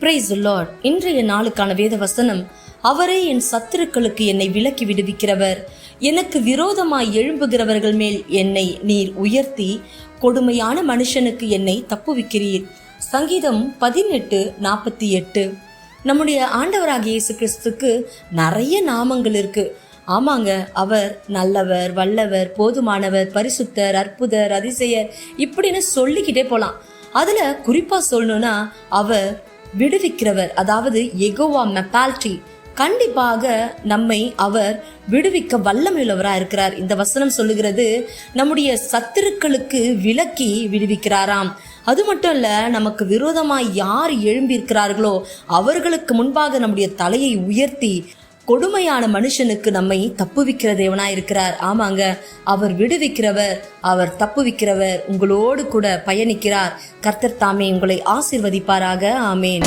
Price Lord இன்றைய நாளுக்கான வேத வசனம் அவரே என் சத்துருக்களுக்கு என்னை விலக்கி விடுவிக்கிறவர். எனக்கு விரோதமாய் எழும்புகிறவர்கள் மேல் என்னை நீர் உயர்த்தி கொடுமையான மனுஷனுக்கு என்னை தப்புவிக்கிறீர். சங்கீதம் பதினெட்டு நாற்பத்தி எட்டு. நம்முடைய ஆண்டவராக இயேசு கிறிஸ்துக்கு நிறைய நாமங்கள் இருக்கு. ஆமாங்க அவர் நல்லவர் வல்லவர் போதுமானவர் பரிசுத்தர் அற்புதர் அதிசயர் இப்படின்னு சொல்லிக்கிட்டே போலாம். அதுல குறிப்பா சொல்லணும்னா அவர் விடுவிக்கிறவர் அதாவது எகோவா மெப்பால்டி கண்டிப்பாக நம்மை அவர் விடுவிக்க வல்லமையுள்ளவராக இருக்கிறார். இந்த வசனம் சொல்லுகிறது நம்முடைய சத்துருக்களுக்கு விலக்கி விடுவிக்கிறாராம். அது மட்டும் இல்ல நமக்கு விரோதமாய் யார் எழும்பியிருக்கிறார்களோ அவர்களுக்கு முன்பாக நம்முடைய தலையை உயர்த்தி கொடுமையான மனுஷனுக்கு நம்மை தப்புவிக்கிற தேவனா இருக்கிறார். ஆமாங்க அவர் விடுவிக்கிறவர் அவர் தப்புவிக்கிறவர் உங்களோடு கூட பயணிக்கிறார். கர்த்தர் தாமே உங்களை ஆசிர்வதிப்பாராக. ஆமேன்.